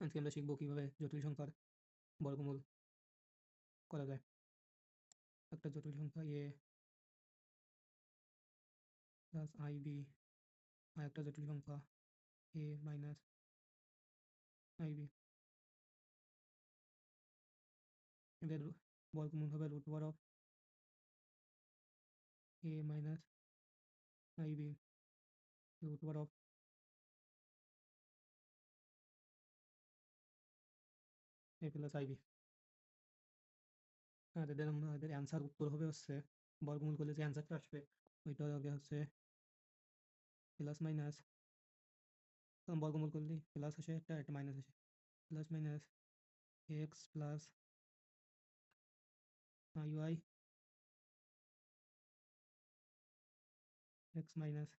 আজকে আমরা শিখব কীভাবে জটিল সংখ্যার বর্গমূল করা যায়। একটা জটিল সংখ্যা এ প্লাস আই বি আর একটা জটিল সংখ্যা এ মাইনাস আই বি এদের বর্গমূল হবে root over of A minus I B root over of A plus IB আর এদের আমাদের অ্যান্সার উত্তর হবে হচ্ছে, বর্গমূল করলে যে অ্যান্সারটা আসবে, ওইটা হবে হচ্ছে প্লাস মাইনাস বর্গমূল করলে প্লাস আসে, একটা একটা মাইনাস আসে। Plus minus X plus I Y X minus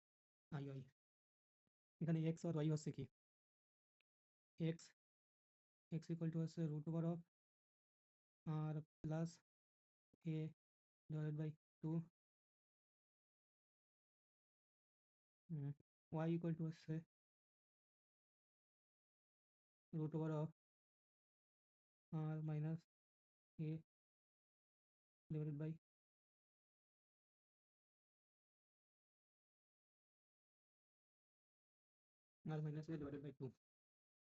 I Y এখানে এক্স আর ওয়াই হচ্ছে কি? এক্স एक्स इक्वल टू से root over of R plus A divided by two Y equal to से root over of R minus A divided by R minus A divided by two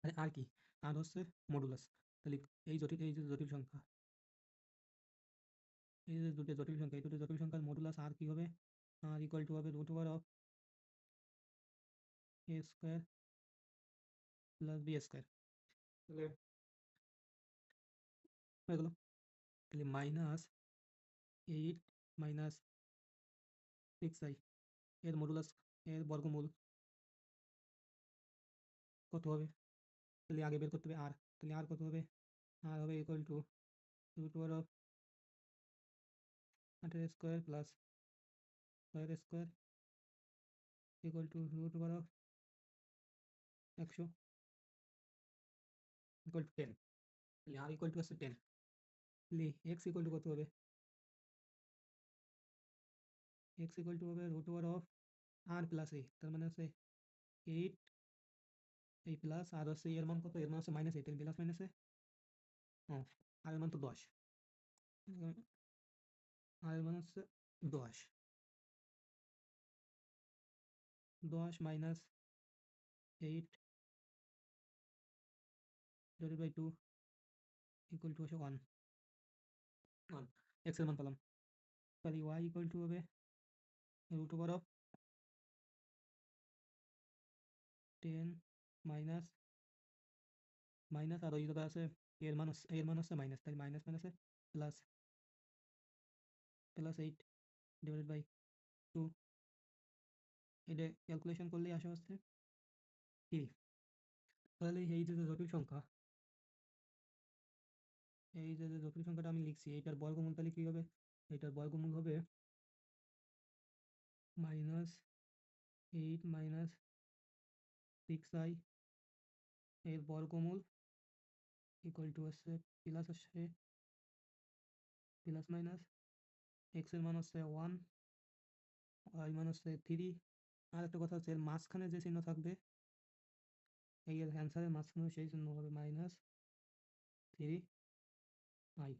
মানে আর কি? আর হচ্ছে modulus তাহলে এই জটিল, এই যে জটিল সংখ্যা, এই যে দুটো জটিল সংখ্যা, এই দুটো জটিল সংখ্যার মডুলাস আর কি হবে? আর ইকুয়াল টু হবে root over of A square plus B square হয়ে গেল। তাহলে minus eight minus six I এর মডুলাস এর বর্গমূল কত হবে? তাহলে আগে বের করতে হবে আর তাহলে আর কত হবে আর হবে equal to root over of আটের স্কোয়ার প্লাস ছয়ের square equal to root over of একশো ইকুয়াল টু টেন তাহলে আর ইকুয়াল টু আছে টেন তাহলে এক্স ইকুয়াল টু কত হবে এক্স ইকুয়াল টু হবে root over of R plus A তার মানে হচ্ছে এইট এই প্লাস আর হচ্ছে এর মান কত? এর মান হচ্ছে মাইনাস এইট প্লাস মাইনাসে হ্যাঁ আর এর মান তো দশ। আর এর মান হচ্ছে দশ। দশ minus eight divided by two equal to হচ্ছে ওয়ান ওয়ান এক্সের মান পেলাম। তাহলে ওয়াই ইকুয়াল টু হবে root over of ten minus minus আর ওই আছে এর মান এর মান হচ্ছে মাইনাস তাই মাইনাস মাইনাসে plus plus eight divided by two এটা ক্যালকুলেশন করলেই আসা হচ্ছে থ্রি তাহলে এই যে জটিল সংখ্যা এই যে জটিল সংখ্যাটা আমি লিখছি এইটার বর্গমূল তাহলে কী হবে এইটার বর্গমূল হবে minus eight minus six I এর বর্গমূল ইকুয়াল টু হচ্ছে প্লাস হচ্ছে প্লাস মাইনাস এক্সের মান হচ্ছে ওয়ান ওয়াই মান হচ্ছে থ্রি আর একটা কথা হচ্ছে, এর মাঝখানে যে চিহ্ন থাকবে, এই এর অ্যান্সারের মাঝখানে সেই চিহ্ন হবে মাইনাস থ্রি আই